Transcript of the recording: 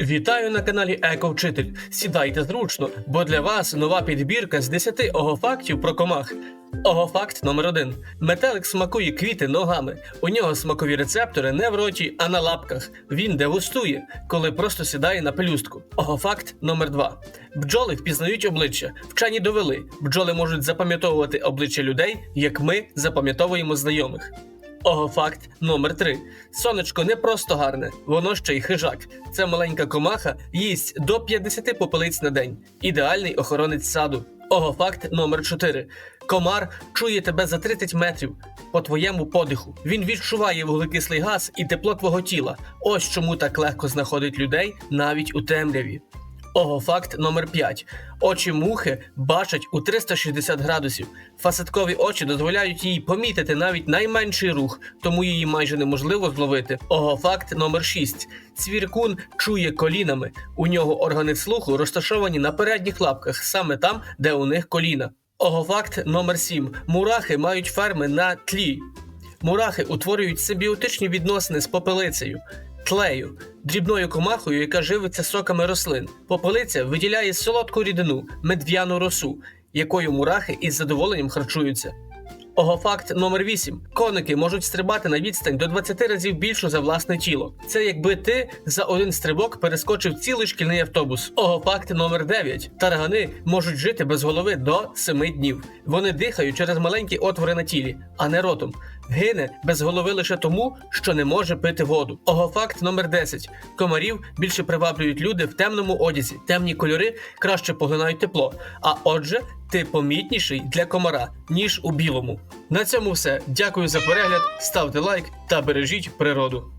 Вітаю на каналі Еко-Вчитель. Сідайте зручно, бо для вас нова підбірка з 10 огофактів про комах. Огофакт номер 1 Метелик смакує квіти ногами. У нього смакові рецептори не в роті, а на лапках. Він дегустує, коли просто сідає на пелюстку. Огофакт номер 2 Бджоли впізнають обличчя. Вчені довели, бджоли можуть запам'ятовувати обличчя людей, як ми запам'ятовуємо знайомих. Ого, факт номер 3 Сонечко не просто гарне, воно ще й хижак. Це маленька комаха їсть до 50 попелиць на день. Ідеальний охоронець саду. Ого, факт номер 4 Комар чує тебе за 30 метрів по твоєму подиху. Він відчуває вуглекислий газ і тепло твого тіла. Ось чому так легко знаходить людей навіть у темряві. Ого, факт номер 5 Очі мухи бачать у 360 градусів. Фасеткові очі дозволяють їй помітити навіть найменший рух, тому її майже неможливо зловити. Ого, факт номер 6 Цвіркун чує колінами. У нього органи слуху розташовані на передніх лапках, саме там, де у них коліна. Ого, факт номер 7 Мурахи мають ферми на тлі. Мурахи утворюють симбіотичні відносини з попелицею. Тлею, дрібною комахою, яка живиться соками рослин. Попелиця виділяє солодку рідину, медв'яну росу, якою мурахи із задоволенням харчуються. Огофакт номер 8 Коники можуть стрибати на відстань до 20 разів більшу за власне тіло. Це якби ти за один стрибок перескочив цілий шкільний автобус. Огофакт номер 9 Таргани можуть жити без голови до 7 днів. Вони дихають через маленькі отвори на тілі, а не ротом. Гине без голови лише тому, що не може пити воду. Огофакт номер 10 Комарів більше приваблюють люди в темному одязі. Темні кольори краще поглинають тепло. А отже, ти помітніший для комара, ніж у білому. На цьому все. Дякую за перегляд, ставте лайк та бережіть природу.